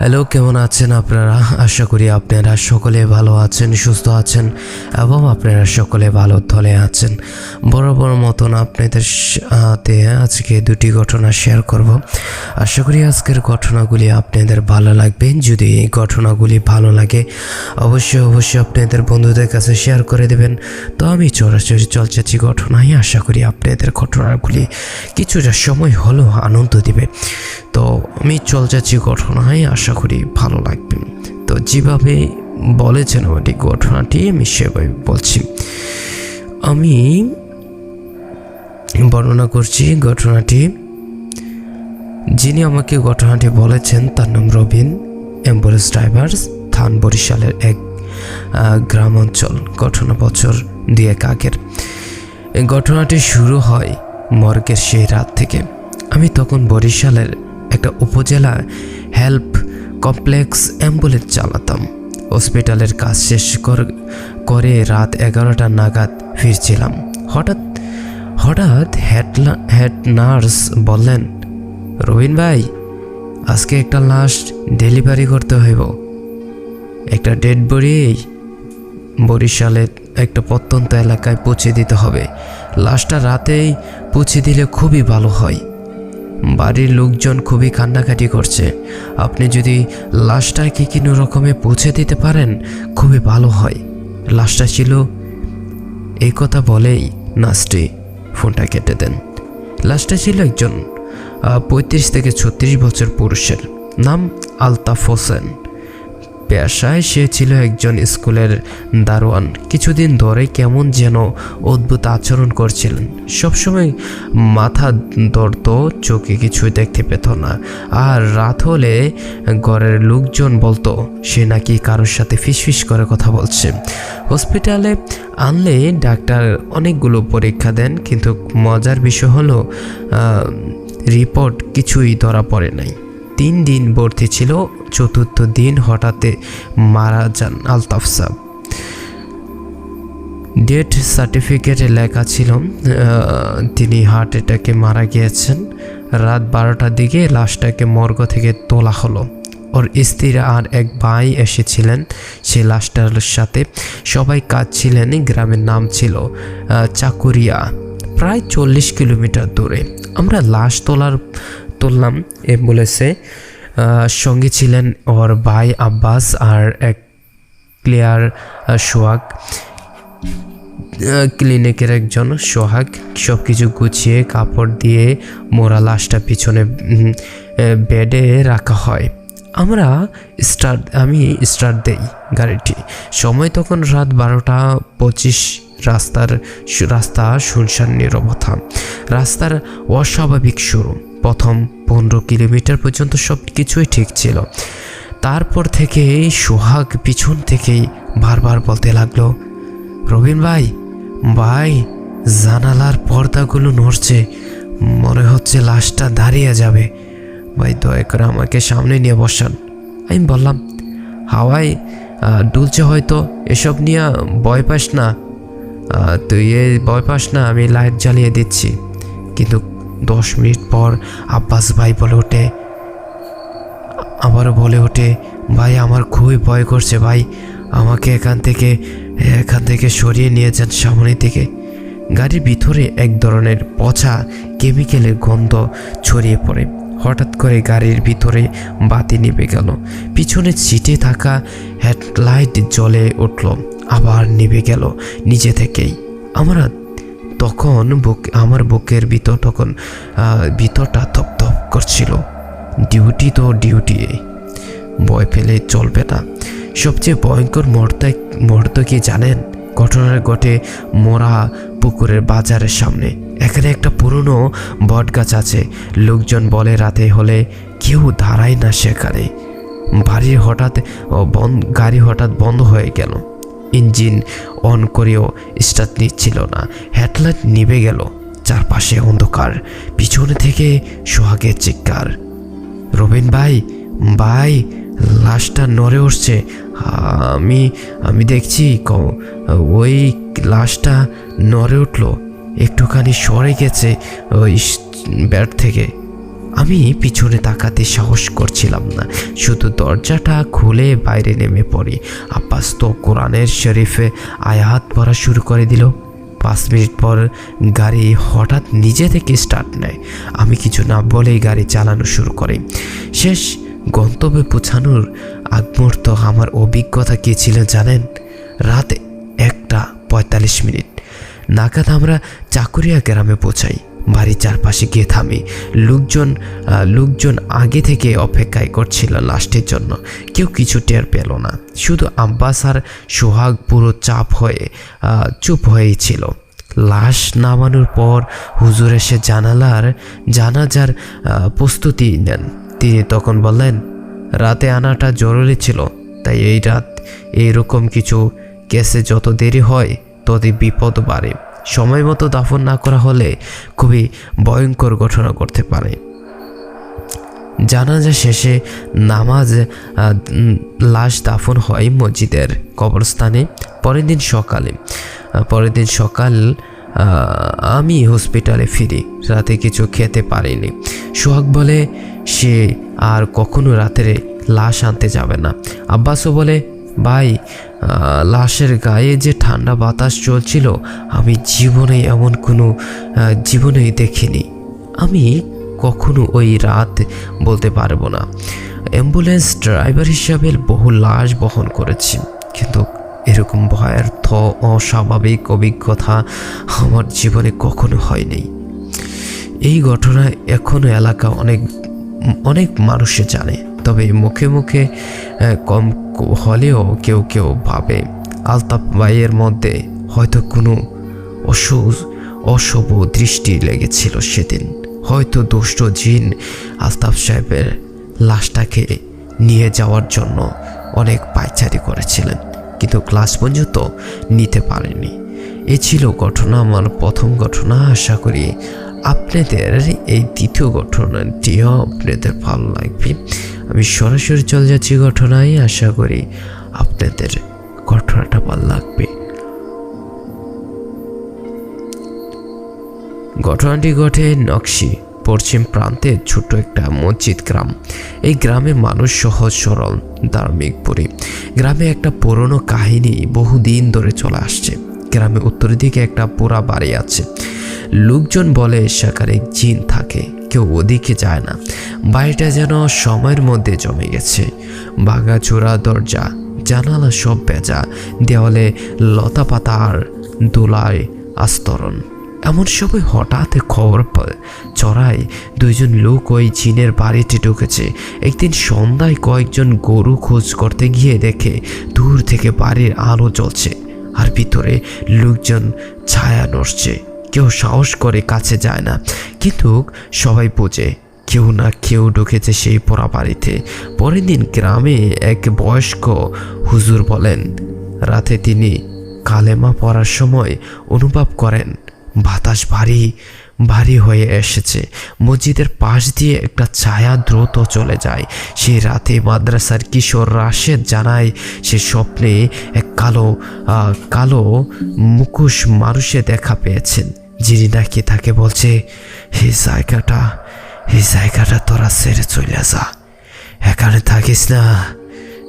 Hello কেমন আছেন আপনারা? আশা করি আপনারা সকলে ভালো আছেন, সুস্থ আছেন এবং আপনারা সকলে ভালো তলে আছেন। বরাবর মতন আপনাদের সাথে আজকে দুটি ঘটনা শেয়ার করব। আশা করি আজকের ঘটনাগুলি আপনাদের ভালো লাগবে। যদি এই ঘটনাগুলি ভালো লাগে, অবশ্যই অবশ্যই আপনাদের বন্ধুদের কাছে শেয়ার করে দেবেন। তো আমি চরাচরি চলচ্চিত্র ঘটনাই আশা করি আপনাদের ঘটনাগুলি কিছুটা সময় হলেও আনন্দ দিবে। তো আমি চলচ্চিত্র ঘটনায় আশা করি ভালো লাগবে। তো যেভাবে বলেছেন ওটি ঘটনাটি আমি সেভাবে বলছি। আমি বর্ণনা করছি ঘটনাটি যিনি আমাকে ঘটনাটি বলেছেন, তার নাম রবিন অ্যাম্বুলেন্স ড্রাইভার, থান বরিশালের এক গ্রাম অঞ্চল ঘটনা বছর দুয়েক আগের। ঘটনাটি শুরু হয় মর্গের সেই রাত থেকে। আমি তখন বরিশালের একটা উপজেলা হেল্প কমপ্লেক্স অ্যাম্বুলেন্স চালাতাম। হসপিটালের কাজ শেষ কর- রাত এগারোটা নাগাদ ফিরছিলাম। হঠাৎ হঠাৎ হেড হেড নার্স বললেন রবিন ভাই, আজকে একটা লাশ ডেলিভারি করতে হইব। একটা ডেড বডি বরিশালে একটা প্রত্যন্ত এলাকায় পৌঁছে দিতে হবে। লাশটা রাতেই পৌঁছে দিলে খুবই ভালো হয়। বাড়ির লোকজন খুবই কান্নাকাটি করছে। আপনি যদি লাশটা কি কোনো রকমে পৌঁছে দিতে পারেন, খুবই ভালো হয়। লাশটা ছিল, এই কথা বলেই নার্সটি ফোনটা কেটে দেন। লাশটা ছিল একজন পঁয়ত্রিশ থেকে ছত্রিশ বছর পুরুষের, নাম আলতাফ হোসেন। পেশায় সে ছিল একজন স্কুলের দারোয়ান। কিছুদিন ধরে কেমন যেন অদ্ভুত আচরণ করছিলেন। সবসময় মাথা ধরত, চোখে কিছু দেখতে পেত না। আর রাত হলে ঘরের লোকজন বলতো, সে নাকি কারোর সাথে ফিসফিস করে কথা বলছে। হসপিটালে আনলে ডাক্তার অনেকগুলো পরীক্ষা দেন, কিন্তু মজার বিষয় হলো রিপোর্ট কিছুই ধরা পড়ে নাই। তিন দিন ভর্তি ছিল। চতুর্থ দিন হঠাৎ মারা যান আলতাফ সাহ। ডেথ সার্টিফিকেটে লেখা ছিল তিনি হার্ট অ্যাটাকে মারা গিয়েছেন। রাত বারোটার দিকে লাশটাকে মর্গ থেকে তোলা হলো। ওর স্ত্রী আর এক ভাই এসেছিলেন সেই লাশটার সাথে। সবাই কাজ ছিলেন গ্রামের নাম ছিল চাকুরিয়া। প্রায় চল্লিশ কিলোমিটার দূরে। আমরা লাশ তোলার তুললাম অ্যাম্বুলেন্সে সঙ্গে ছিলেন ওর ভাই আব্বাস আর এক ক্লিয়ার সোহাগ। ক্লিনিকের একজন সোহাগ সব কিছু গুছিয়ে কাপড় দিয়ে মোরা লাশটা পিছনে বেডে রাখা হয়। আমরা স্টার্ট আমি স্টার্ট দেই গাড়িটি। সময় তখন রাত বারোটা পঁচিশ, রাস্তার রাস্তা শুনশান নিরবতা। রাস্তার অস্বাভাবিক শুরু প্রথম পনেরো কিলোমিটার পর্যন্ত সব কিছুই ঠিক ছিল। তারপর থেকে সোহাগ পিছন থেকেই বারবার বলতে লাগল, রবিন ভাই ভাই, জানালার পর্দাগুলো নড়ছে, মনে হচ্ছে লাশটা দাঁড়িয়ে যাবে। ভাই, দয়া করে আমাকে সামনে নিয়ে বসান। আমি বললাম হাওয়ায় ডুলছে হয়তো, এসব নিয়ে ভয় পাস না। তুই এ ভয় পাস না, আমি লাইট জ্বালিয়ে দিচ্ছি। কিন্তু দশ মিনিট পর আব্বাস ভাই বলে ওঠে, আবারও বলে ওঠে, ভাই, আমার খুবই ভয় করছে, ভাই, আমাকে এখান থেকে এখান থেকে সরিয়ে নিয়ে যান সামনের দিকে। গাড়ির ভিতরে এক ধরনের পচা কেমিক্যালের গন্ধ ছড়িয়ে পড়ে। হঠাৎ করে গাড়ির ভিতরে বাতি নিভে গেল। পিছনে ছিটে থাকা হেডলাইট জ্বলে উঠল। আবার নিভে গেল নিজে থেকেই। আমরা তখন বুক আমার বুকের ভিতর তখন ভিতরটা ধপধপ করছিল। ডিউটি তো ডিউটি, ভয় পেলে চলবে না। সবচেয়ে ভয়ঙ্কর মুহূর্ত মুহূর্ত কি জানেন? ঘটনার ঘটে মোরা পুকুরের বাজারের সামনে। এখানে একটা পুরনো বট গাছ আছে। লোকজন বলে রাতে হলে কেউ দাঁড়ায় না সেখানে। বাড়ির হঠাৎ গাড়ি হঠাৎ বন্ধ হয়ে গেল। ইঞ্জিন অন করেও স্টার্ট নিচ্ছিল না। হেডলাইট নিভে গেল, চারপাশে অন্ধকার, পিছনে থেকে সোহাগের চিৎকার। রবিন ভাই ভাই, লাশটা নড়ে উঠছে। আমি আমি দেখছি ক- ওই লাশটা নড়ে উঠল। একটুখানি সরে গেছে ওই বেড থেকে। আমি পিছনে তাকাতে সাহস করছিলাম না। শুধু দরজাটা খুলে বাইরে নেমে পড়ি। আব্বাস তো কোরআনের শরীফে আয়াত পড়া শুরু করে দিল। পাঁচ মিনিট পর গাড়ি হঠাৎ নিজে থেকে স্টার্ট নেয়। আমি কিছু না বলেই গাড়ি চালানো শুরু করি। শেষ গন্তব্যে পৌঁছানোর আগ মুহূর্ত আমার অভিজ্ঞতা কী ছিল জানেন? রাত একটা পঁয়তাল্লিশ মিনিট। নাগাদ আমরা চাকুরিয়া গ্রামে পৌঁছাই। বাড়ির চারপাশে গিয়ে থামি। লোকজন লোকজন আগে থেকে অপেক্ষায় করছিল লাস্টের জন্য। কেউ কিছু টের পেল না। শুধু আব্বাস আর সোহাগ পুরো চাপ হয়ে চুপ হয়েই ছিল। লাশ নামানোর পর হুজুর এসে জানালার, জানাজার প্রস্তুতি নেন। তিনি তখন বললেন, রাতে আনাটা জরুরি ছিল, তাই এই রাত এইরকম কিছু কেসে যত দেরি হয়, ততই বিপদ বাড়ে। সময় মতো দাফন না করা হলে খুবই ভয়ঙ্কর ঘটনা করতে পারে। জানাজা শেষে নামাজ লাশ দাফন হয় মসজিদের কবরস্থানে। পরের দিন সকালে পরের দিন সকাল আমি হসপিটালে ফিরি। রাতে কিছু খেতে পারিনি। সোহাগ বলে, সে আর কখনো রাতের লাশ আনতে যাবে না। আব্বাসও বলে, ভাই লাশের গায়ে যে ঠান্ডা বাতাস চলছিল, আমি জীবনে এমন কোনো জীবনেই দেখিনি। আমি কখনো ওই রাত বলতে পারব না। অ্যাম্বুলেন্স ড্রাইভার হিসাবে বহু লাশ বহন করেছি, কিন্তু এরকম ভয়ার্থ, অস্বাভাবিক অভিজ্ঞতা আমার জীবনে কখনো হয়নি। এই ঘটনা এখনও এলাকা অনেক অনেক মানুষে জানে, তবে মুখে মুখে কম হলেও কেউ কেউ ভাবে। আলতাফ ভাইয়ের মধ্যে হয়তো কোনো অসু অশুভ দৃষ্টি লেগেছিল সেদিন। হয়তো দুষ্ট জিন আলতাফ সাহেবের লাশটাকে নিয়ে যাওয়ার জন্য অনেক পায়চারি করেছিলেন, কিন্তু ক্লাস পর্যন্ত নিতে পারেনি। এ ছিল ঘটনা, আমার প্রথম ঘটনা। আশা করি আপনাদের এই দ্বিতীয় ঘটনাটিও আপনাদের ভালো লাগবে। আমি সরাসরি চলে যাচ্ছি ঘটনায়। আশা করি আপনাদের ঘটনাটা ভালো লাগবে। ঘটনাটি ঘটে নকশি, পশ্চিম প্রান্তের ছোট্ট একটা মসজিদ গ্রাম। এই গ্রামে মানুষ সহজ, সরল, ধার্মিক পরি। গ্রামে একটা পুরনো কাহিনী বহুদিন ধরে চলে আসছে। গ্রামে উত্তরের দিকে একটা পোড়া বাড়ি আছে। লোকজন বলে সেখানে জিন থাকে, কেউ ওদিকে যায় না। বাড়িটা যেন সময়ের মধ্যে জমে গেছে। বাগাচোরা দরজা জানালা সব বেজা, দেওয়ালে লতা পাতা আর দোলায় আস্তরণ। এমন সময় হঠাৎ খবর প- চড়ায় দুইজন লোক ওই চীনের বাড়িতে ঢুকেছে। একদিন সন্ধ্যায় কয়েকজন গরু খোঁজ করতে গিয়ে দেখে দূর থেকে বাড়ির আলো জ্বলছে আর ভিতরে লোকজন ছায়া নড়ছে। কেউ সাহস করে কাছে যায় না, কিন্তু সবাই বোঝে কেউ না কেউ ঢুকেছে সেই পোড়া বাড়িতে। পরের দিন গ্রামে এক বয়স্ক হুজুর বলেন, রাতে তিনি কালেমা পড়ার সময় অনুভব করেন, বাতাস ভারী ভারী হয়ে এসেছে। মসজিদের পাশ দিয়ে একটা ছায়া দ্রুত চলে যায়। সেই রাতে মাদ্রাসার কিশোর রাশেদ জানায়, সে স্বপ্নে এক কালো কালো মুখোশ মানুষে দেখা পেয়েছেন, যিনি নাকি তাকে বলছে, হে জায়গাটা এই জায়গাটা তোরা ছেড়ে চলে যা। এখানে থাকিস না,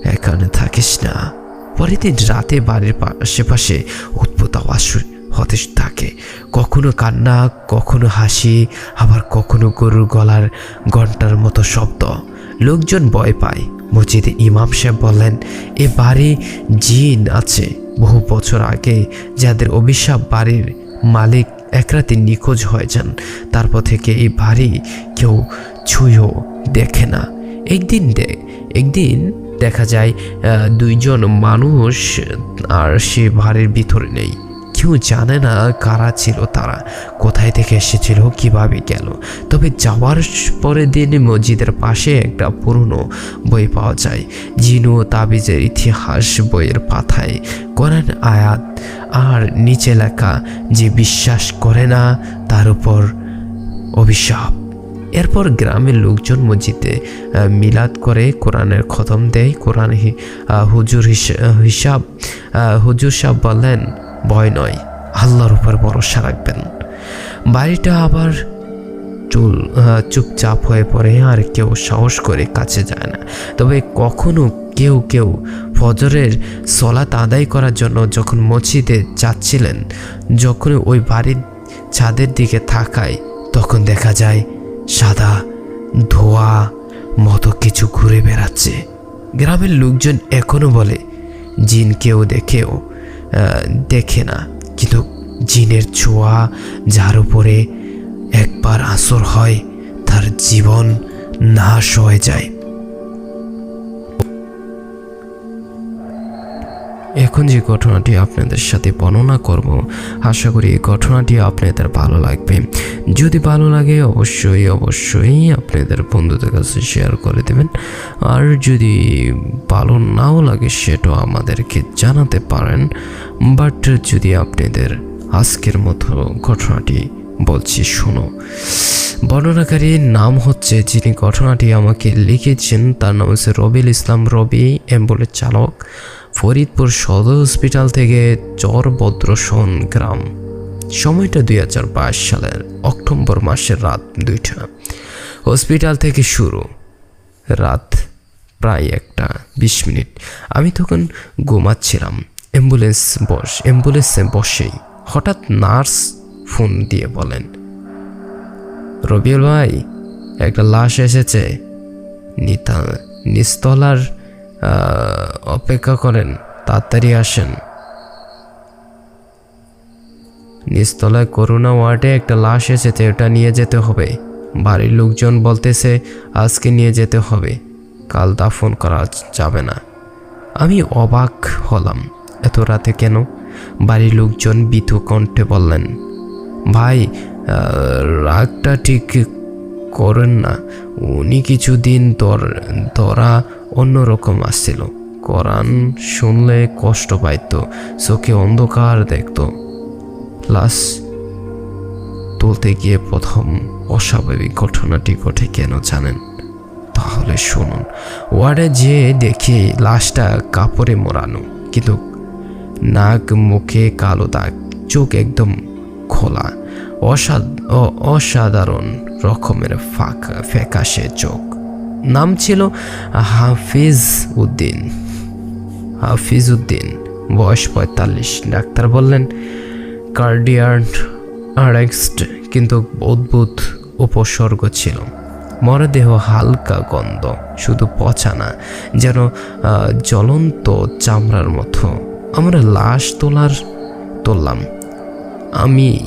এখানে থাকিস না। পরের দিন রাতে বাড়ির আশেপাশে উদ্ভূত আওয়াজ হতে থাকে। কখনো কান্না, কখনো হাসি, আবার কখনো গরুর গলার ঘণ্টার মতো শব্দ। লোকজন ভয় পায়। মসজিদে ইমাম সাহেব বললেন, এ বাড়ি জিন আছে। বহু বছর আগে যাদের অভিশাপ বাড়ির মালিক এক রাতে নিখোঁজ হয়ে যান। তারপর থেকে এই বাড়ি কেউ ছুঁয়েও দেখে না। একদিন একদিন দেখা যায় দুইজন মানুষ আর সে বাড়ির ভিতরে নেই। কেউ জানে না কারা ছিল তারা, কোথায় থেকে এসেছিল, কীভাবে গেল। তবে যাওয়ার পরের দিন মসজিদের পাশে একটা পুরনো বই পাওয়া যায়। জিনু তাবিজের ইতিহাস বইয়ের পাতায় কোরআন আয়াত আর নিচে লেখা যে বিশ্বাস করে না, তার উপর অভিশাপ। এরপর গ্রামের লোকজন মসজিদে মিলাদ করে কোরআনের খতম দেয়। কোরআন হুজুর হিস- হিসাব হুজুর সাহ বলেন ভয় নয়, আল্লাহর উপর ভরসা রাখবেন। বাড়িটা আবার চুল চুপচাপ হয়ে পড়ে আর কেউ সাহস করে কাছে যায় না। তবে কখনো কেউ কেউ ফজরের সলাত আদায় করার জন্য যখন মসজিদে যাচ্ছিলেন যখন ওই বাড়ির ছাদের দিকে থাকায় তখন দেখা যায় সাদা ধোয়া মতো কিছু ঘুরে বেড়াচ্ছে। গ্রামের লোকজন এখনও বলে, জিন কেউ দেখেও দেখে না। কিন্তু জিনের ছোঁয়া, যার উপরে একবার আসর হয়, তার জীবন নাশ হয়ে যায়। এখন যে ঘটনাটি আপনাদের সাথে বর্ণনা করব, আশা করি এই ঘটনাটি আপনাদের ভালো লাগবে। যদি ভালো লাগে, অবশ্যই অবশ্যই আপনাদের বন্ধুদের কাছে শেয়ার করে দেবেন। আর যদি ভালো নাও লাগে, সেটাও আমাদেরকে জানাতে পারেন। বাট যদি আপনাদের আজকের মতো ঘটনাটি বলছি, শোনো। বর্ণনাকারীর নাম হচ্ছে যিনি ঘটনাটি আমাকে লিখেছেন। তার নাম হচ্ছে রবিল ইসলাম রবি অ্যাম্বুলেন্স চালক, ফরিদপুর সদর হসপিটাল থেকে চরভদ্রসন গ্রাম। সময়টা দুই হাজার বাইশ সালের অক্টোবর মাসের রাত দুইটা। হসপিটাল থেকে শুরু, রাত প্রায় একটা, বিশ মিনিট। আমি তখন ঘুমাচ্ছিলাম, অ্যাম্বুলেন্স বস, অ্যাম্বুলেন্সে বসেই। হঠাৎ নার্স ফোন দিয়ে বলেন, রবিউল ভাই, একটা লাশ এসেছে। নিতা, নিস্তলার অপেক্ষা করেন, তাড়াতাড়ি আসেন। নিস্তলায় করোনা ওয়ার্ডে একটা লাশ এসেছে ওটা নিয়ে যেতে হবে। বাড়ির লোকজন বলতেছে, আজকে নিয়ে যেতে হবে। কাল দাফন করা যাবে না। আমি অবাক হলাম, এত রাতে কেন? বাড়ির লোকজন বিতু কণ্ঠে বললেন ভাই রাগটা ঠিক করেন না। উনি কিছুদিন তোরা অন্যরকম আসছিল। কোরআন শুনলে কষ্ট পাইতো, চোখে অন্ধকার দেখত। প্লাস তুলতে গিয়ে প্রথম অস্বাভাবিক ঘটনাটি ঘটে কেন জানেন? তাহলে শুনুন। ওয়ার্ডে যেয়ে দেখি লাশটা কাপড়ে মোড়ানো, কিন্তু নাক, মুখে কালো দাগ, চোখ একদম খোলা। অসাদ অ- অসাধারণ রকমের ফাঁকা ফ্যাকাশে চোখ। নাম ছিল হাফিজ উদ্দিন। হাফিজ উদ্দিন, বয়স পঁয়তাল্লিশ। ডাক্তার বললেন কার্ডিয়ার্ড আরেক্সড, কিন্তু অদ্ভুত উপসর্গ ছিল। মরদেহ হালকা গন্ধ, শুধু পচা না, যেন জ্বলন্ত চামড়ার মতো। আমরা লাশ তোলার তুললাম। আমি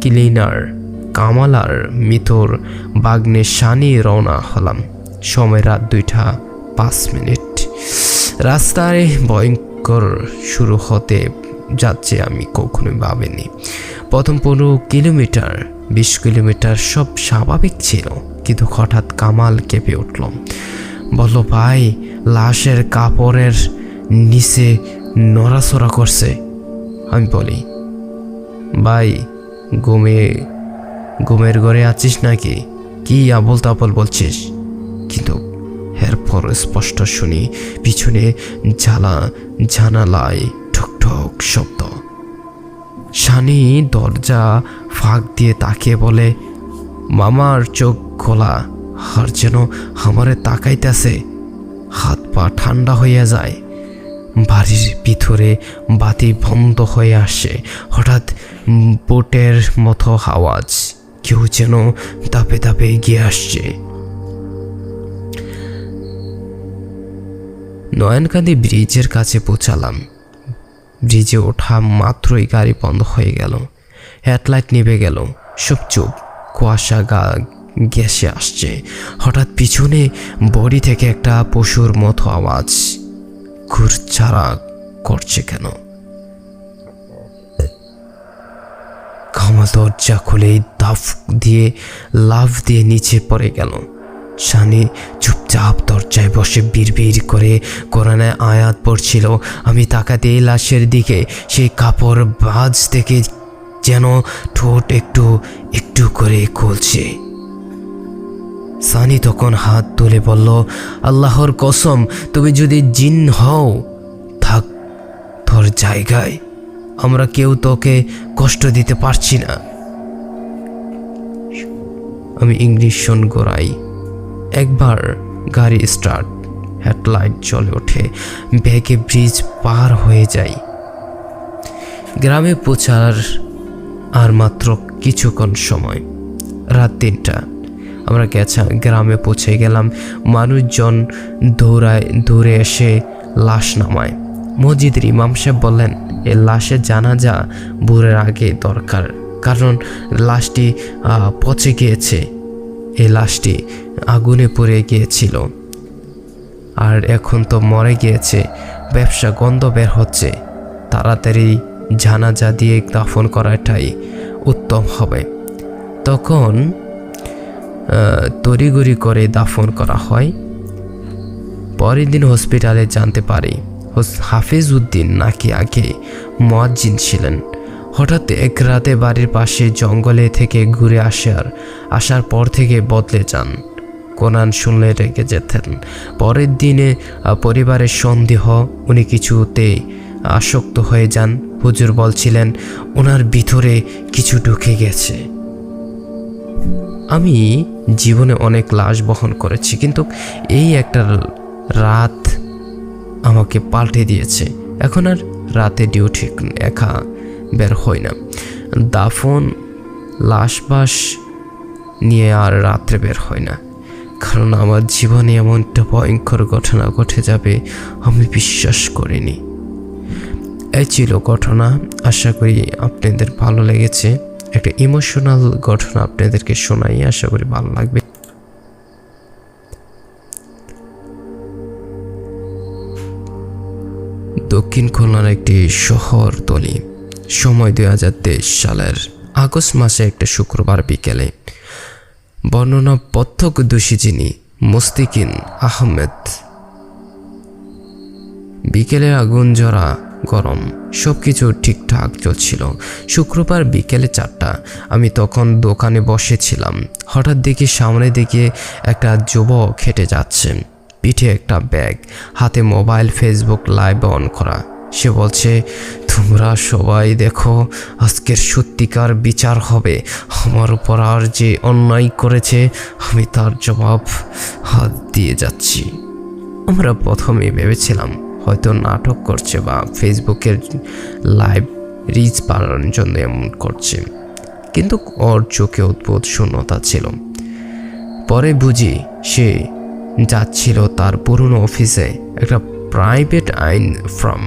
ক্লিনার কামাল আর মিতর বাগ্নে শানি রওনা হলাম। সময় রাত দুইটা পাঁচ মিনিট। রাস্তায় ভয়ঙ্কর শুরু হতে যাচ্ছে আমি কখনোই ভাবিনি। প্রথম পনেরো কিলোমিটার, বিশ কিলোমিটার সব স্বাভাবিক ছিল, কিন্তু হঠাৎ কামাল কেঁপে উঠল। বলল, ভাই, লাশের কাপড়ের নিচে নড়াচড়া করছে। আমি বলি ভাই, ঘুমে, ঘুমের ঘরে আছিস নাকি? কি আবল তাবল বলছিস? কিন্তু এরপর স্পষ্ট শুনি পিছনে জ্বালা, জানালায় ঠক ঠক শব্দ। শানি দরজা ফাঁক দিয়ে তাকিয়ে বলে, মামার চোখ খোলা আর যেন আমারে তাকাইতেছে। হাত পা ঠান্ডা হইয়া যায়। বাড়ির ভিতরে বাতি বন্ধ হয়ে আসে। হঠাৎ বোটের মতো আওয়াজ। কেউ যেন দাপে দাপে এগিয়ে আসছে। নয়নকান্দি ব্রিজের কাছে পৌঁছালাম। ব্রিজে ওঠা মাত্রই গাড়ি বন্ধ হয়ে গেল। হেডলাইট নিভে গেল। সব চুপ কুয়াশা গা গ্যাসে আসছে। হঠাৎ পিছনে বডি থেকে একটা পশুর মতো আওয়াজ। ঘুরছাড়া করছে কেন? খামা দরজা খুলেই দাফ দিয়ে লাভ দিয়ে নিচে পড়ে গেল। শানি চুপচাপ দরজায় বসে বিড়বিড় করে কোরআনে আয়াত পড়ছিল। আমি তাকাতে লাশের দিকে, সেই কাপড় বাজ থেকে যেন ঠোঁট একটু একটু করে খুলছে। সানি তখন হাত তুলে বলল, আল্লাহর কসম, তুমি যদি জিন হও, থাক তোর জায়গায়। আমরা কেউ তোকে কষ্ট দিতে পারছি না। আমি ইংলিশ ইংলিশন গোড়াই একবার গাড়ি স্টার্ট, হেডলাইট জ্বলে ওঠে ব্যাগে ব্রিজ পার হয়ে যাই। গ্রামে পৌঁছার আর মাত্র কিছুক্ষণ সময়, রাত তিনটা। আমরা গেছা, গ্রামে পৌঁছে গেলাম। মানুষজন দৌড়ায়, দৌড়ে এসে লাশ নামায়। মসজিদের ইমাম সাহেব বললেন এই লাশের জানাজা ভোরের আগে দরকার। কারণ লাশটি পচে গিয়েছে। এই লাশটি আগুনে পড়ে গিয়েছিল। আর এখন তো মরে গিয়েছে। ব্যবসা গন্ধ বের হচ্ছে। তাড়াতাড়ি জানাজা দিয়ে দাফন করাটাই উত্তম হবে। তখন আহ, তড়িঘড়ি করে দাফন করা হয়। পরের দিন হসপিটালে জানতে পারি হাফিজ উদ্দিন নাকি আগে মোয়াজ্জিন ছিলেন। হঠাৎ এক রাতে বাড়ির পাশে জঙ্গলে থেকে ঘুরে আসার আসার পর থেকে বদলে যান। কোরআন শুনলে রেগে যেতেন। পরের দিনে পরিবারের সন্দেহ উনি কিছুতে আসক্ত হয়ে যান। হুজুর বলছিলেন ওনার ভিতরে কিছু ঢুকে গেছে। আমি জীবনে অনেক লাশ বহন করেছি, কিন্তু এই একটা রাত আমাকে পাল্টে দিয়েছে। এখন আর রাতে ডিউটি একা বের হয় না। দাফন লাশ বাস নিয়ে আর রাত্রে বের হয় না। কারণ আমার জীবনে এমনটা ভয়ঙ্কর ঘটনা ঘটে যাবে, আমি বিশ্বাস করিনি। এই ছিল ঘটনা, আশা করি আপনাদের ভালো লেগেছে। একটা ইমোশনাল ঘটনা আপনাদেরকে শোনাই, আশা করি ভালো লাগবে। দক্ষিণ খুলনার একটি শহর তলি, সময় দুই হাজার তেইশ সালের আগস্ট মাসে একটা শুক্রবার বিকেলে। বর্ণনা প্রত্যক্ষদর্শী যিনি, মুস্তিকিন আহমেদ। বিকেলে আগুন জ্বরা গরম। সব কিছু ঠিকঠাক চলছিল। শুক্রবার বিকেলে চারটা। আমি তখন দোকানে বসেছিলাম। হঠাৎ দেখি সামনে দিকে একটা যুবক হেঁটে যাচ্ছে। পিঠে একটা ব্যাগ, হাতে মোবাইল, ফেসবুক, লাইভ অন করা। সে বলছে, তোমরা সবাই দেখো, আজকের সত্যিকার বিচার হবে। আমার উপর আর যে অন্যায় করেছে, আমি তার জবাব হাত দিয়ে যাচ্ছি। আমরা প্রথমে ভেবেছিলাম হয়তো নাটক করছে বা ফেসবুকের লাইভ রিচ বাড়ানোর জন্য এমন করছে। কিন্তু ওর চোখে অদ্ভুত শূন্যতা ছিল। পরে বুঝি সে যাচ্ছিল তার পুরনো অফিসে একটা প্রাইভেট আইন ফ্রম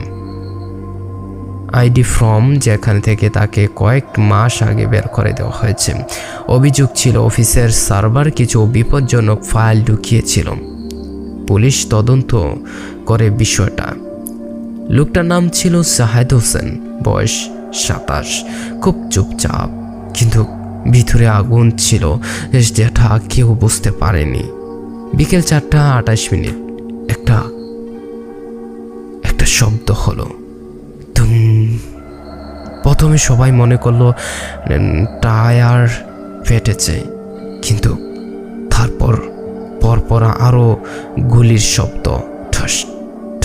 আইডি ফর্ম যেখান থেকে তাকে কয়েক মাস আগে বের করে দেওয়া হয়েছে। অভিযোগ ছিল অফিসের সার্ভার কিছু বিপজ্জনক ফাইল ঢুকিয়েছিল। পুলিশ তদন্ত করে বিষয়টা। লোকটার নাম ছিল সাহেদ হোসেন, বয়স সাতাশ, খুব চুপচাপ, কিন্তু ভিতরে আগুন ছিল, যেটা কেউ বুঝতে পারেনি। বিকেল চারটা আঠাশ মিনিট, একটা একটা শব্দ হলো। তুম প্রথমে সবাই মনে করল টায়ার ফেটেছে। কিন্তু তারপর, পরপর আরও গুলির শব্দ, ঠাস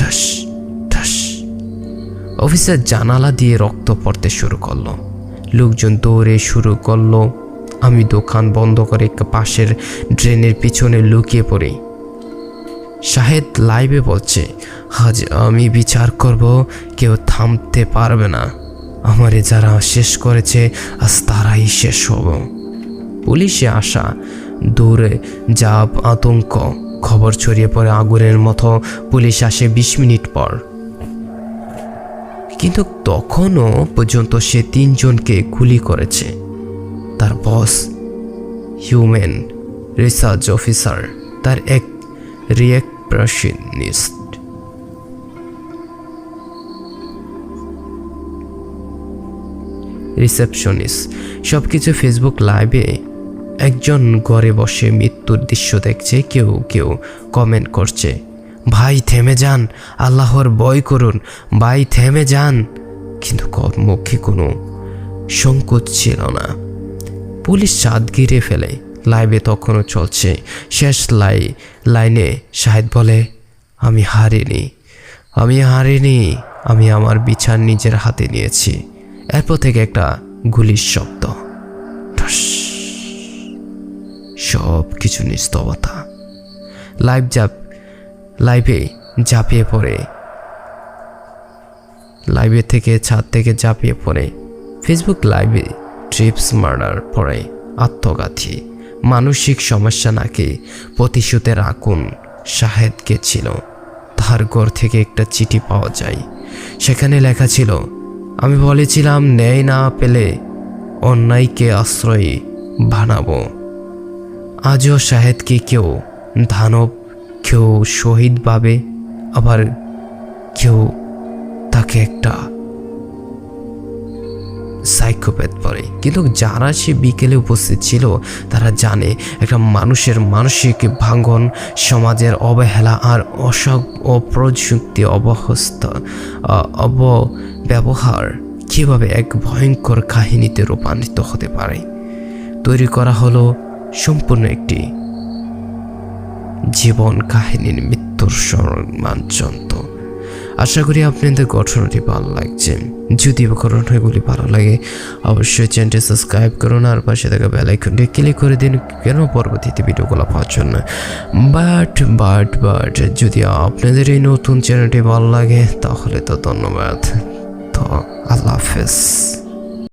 ঠাস ঠাস। অফিসের জানালা দিয়ে রক্ত পড়তে শুরু করল। লোকজন দৌড়ে শুরু করল। আমি দোকান বন্ধ করে পাশের ড্রেনের পিছনে লুকিয়ে পড়ি। শাহেদ লাইভে বলছে, আজ আমি বিচার করব, কেউ থামতে পারবে না। আমারে যারা শেষ করেছে, আজ তারাই শেষ হব। পুলিশে আসা দৌড়ে যাব আতঙ্ক। খবর ছড়িয়ে পড়ে আগুনের মতো। পুলিশ আসে বিশ মিনিট পর। কিন্তু তখনও পর্যন্ত সে তিনজনকে গুলি করেছে। তার বস, হিউম্যান রিসার্চ অফিসার, তার এক রিয়েকপ্রেশনিস্ট রিসেপশনিস্ট সব কিছু ফেসবুক লাইভে একজন ঘরে বসে মৃত্যুর দৃশ্য দেখছে, কেউ কেউ কমেন্ট করছে, ভাই, থেমে যান, আল্লাহর ভয় করুন, ভাই, থেমে যান। কিন্তু ক- মুখে কোনো সংকোচ ছিল না। পুলিশ চাঁদ ঘিরে ফেলে, লাইভে তখনও চলছে। শেষ লাই, লাইনে শাহেদ বলে, আমি হারিনি আমি হারিনি, আমি আমার বিচার নিজের হাতে নিয়েছি। এরপর থেকে একটা গুলির শব্দ। ঠাস। সব কিছু নিস্তবতা লাইভ জাপ লাইভে ঝাঁপিয়ে পড়ে। লাইভে থেকে ছাদ থেকে ঝাঁপিয়ে পড়ে। ফেসবুক লাইভে ট্রিপস মার্ডার পরে আত্মঘাতী, মানসিক সমস্যা নাকি প্রতিশোধের আগুন শাহেদকে ছিল। তার ঘর থেকে একটা চিঠি পাওয়া যায়। সেখানে লেখা ছিল, আমি বলেছিলাম ন্যায় না পেলে অন্যায়কে আশ্রয় বানাবো। আজও শাহেদকে কেউ দানব কেউ শহীদ ভাবে, আবার কেউ তাকে একটা সাইকোপ্যাথ পরে কিন্তু যারা সে বিকেলে উপস্থিত ছিল, তারা জানে একটা মানুষের মানসিক ভাঙ্গন, সমাজের অবহেলা আর অসব অপ্রযুক্তি অবহস্ত অবব্যবহার কীভাবে এক ভয়ঙ্কর কাহিনীতে রূপান্তরিত হতে পারে? তৈরি করা হলো সম্পূর্ণ একটি জীবন কাহিনীর মৃত্যুর সম্মানযন্ত্র আশা করি আপনাদের গঠনটি ভালো লাগছে। যদি গঠনগুলি ভালো লাগে, অবশ্যই চ্যানেলটি সাবস্ক্রাইব করুন আর পাশে থাকা বেল আইকনটি ক্লিক করে দিন কেন পরবর্তীতে ভিডিওগুলো পাওয়ার জন্য। বাট বাট বাট, যদি আপনাদের এই নতুন চ্যানেলটি ভালো লাগে, তাহলে তো ধন্যবাদ। তো, আল্লাহ হাফেজ।